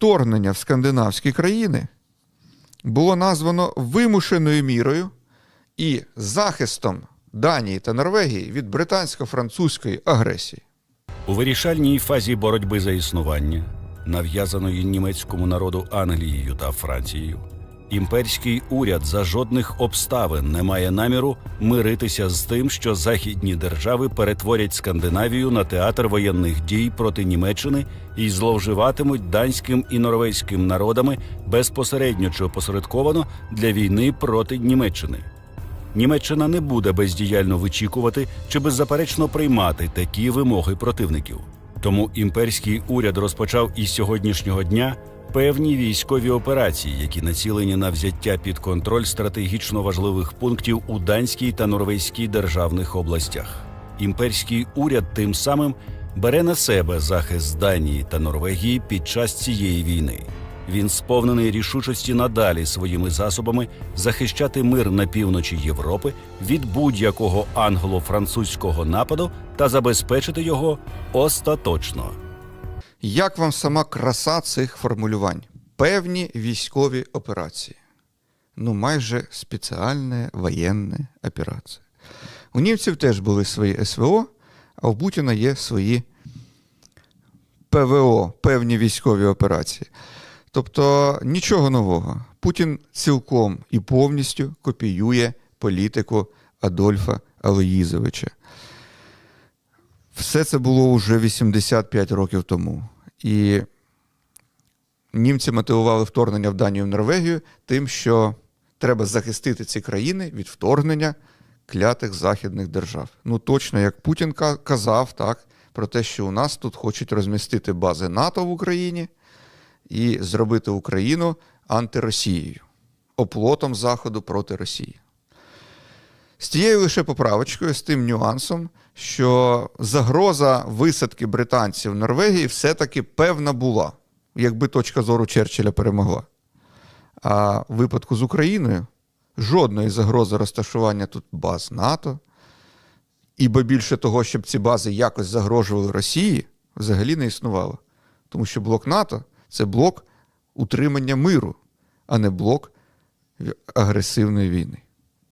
вторгнення в скандинавські країни було названо вимушеною мірою і захистом Данії та Норвегії від британсько-французької агресії. У вирішальній фазі боротьби за існування, нав'язаної німецькому народу Англією та Францією, імперський уряд за жодних обставин не має наміру миритися з тим, що західні держави перетворять Скандинавію на театр воєнних дій проти Німеччини і зловживатимуть данським і норвезьким народами безпосередньо чи опосередковано для війни проти Німеччини. Німеччина не буде бездіяльно вичікувати чи беззаперечно приймати такі вимоги противників. Тому імперський уряд розпочав із сьогоднішнього дня певні військові операції, які націлені на взяття під контроль стратегічно важливих пунктів у данській та норвезькій державних областях. Імперський уряд тим самим бере на себе захист Данії та Норвегії під час цієї війни. Він сповнений рішучості надалі своїми засобами захищати мир на півночі Європи від будь-якого англо-французького нападу та забезпечити його остаточно. Як вам сама краса цих формулювань? Певні військові операції. Ну, майже спеціальна воєнна операція. У німців теж були свої СВО, а у Путіна є свої ПВО, певні військові операції. Тобто нічого нового. Путін цілком і повністю копіює політику Адольфа Алоїзовича. Все це було вже 85 років тому. І німці мотивували вторгнення в Данію і Норвегію тим, що треба захистити ці країни від вторгнення клятих західних держав. Ну, точно, як Путін казав, так, про те, що у нас тут хочуть розмістити бази НАТО в Україні і зробити Україну антиросією, оплотом Заходу проти Росії. З тією лише поправочкою, з тим нюансом, що загроза висадки британців в Норвегії все-таки певна була, якби точка зору Черчилля перемогла. А в випадку з Україною жодної загрози розташування тут баз НАТО, ібо більше того, щоб ці бази якось загрожували Росії, взагалі не існувало. Тому що блок НАТО це блок утримання миру, а не блок агресивної війни.